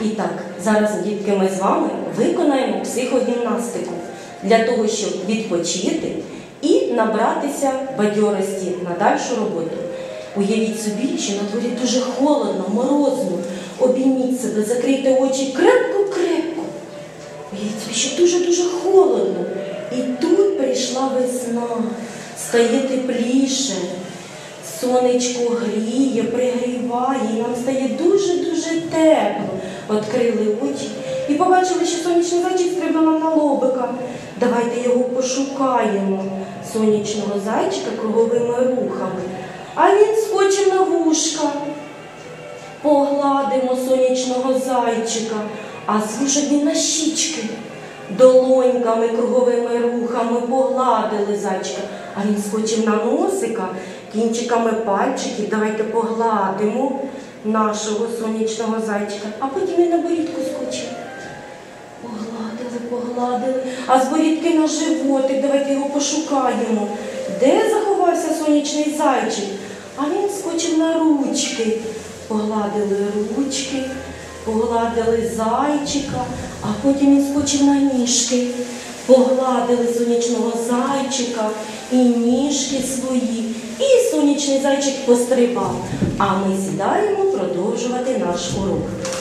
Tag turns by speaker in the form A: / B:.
A: І так, зараз, дітки, ми з вами виконаємо психогімнастику для того, щоб відпочити і набратися бадьорості на дальшу роботу. Уявіть собі, що на дворі дуже холодно, морозно. Обійміть себе, закрийте очі крепко-крепко. Уявіть собі, що дуже-дуже холодно. І тут прийшла весна, стає тепліше. Сонечко гріє, пригріває, і нам стає дуже-дуже тепло. Открили очі і побачили, що сонячний зайчик стрибнув нам на лобика. Давайте його пошукаємо, сонячного зайчика круговими рухами. А він скочив на вушка. Погладимо сонячного зайчика, а звушок він на щічки. Долоньками круговими рухами погладили зайчика, а він скочив на носика кінчиками пальчиків. Давайте погладимо нашого сонячного зайчика, а потім він на борідку скочив. Погладили, погладили, а з борідки на животик, давайте його пошукаємо. Де заховався сонячний зайчик? А він скочив на ручки. Погладили ручки, погладили зайчика, а потім він скочив на ніжки. Погладили сонячного зайчика і ніжки свої. І сонячний зайчик пострибав. А ми сідаємо produjo até nós por um.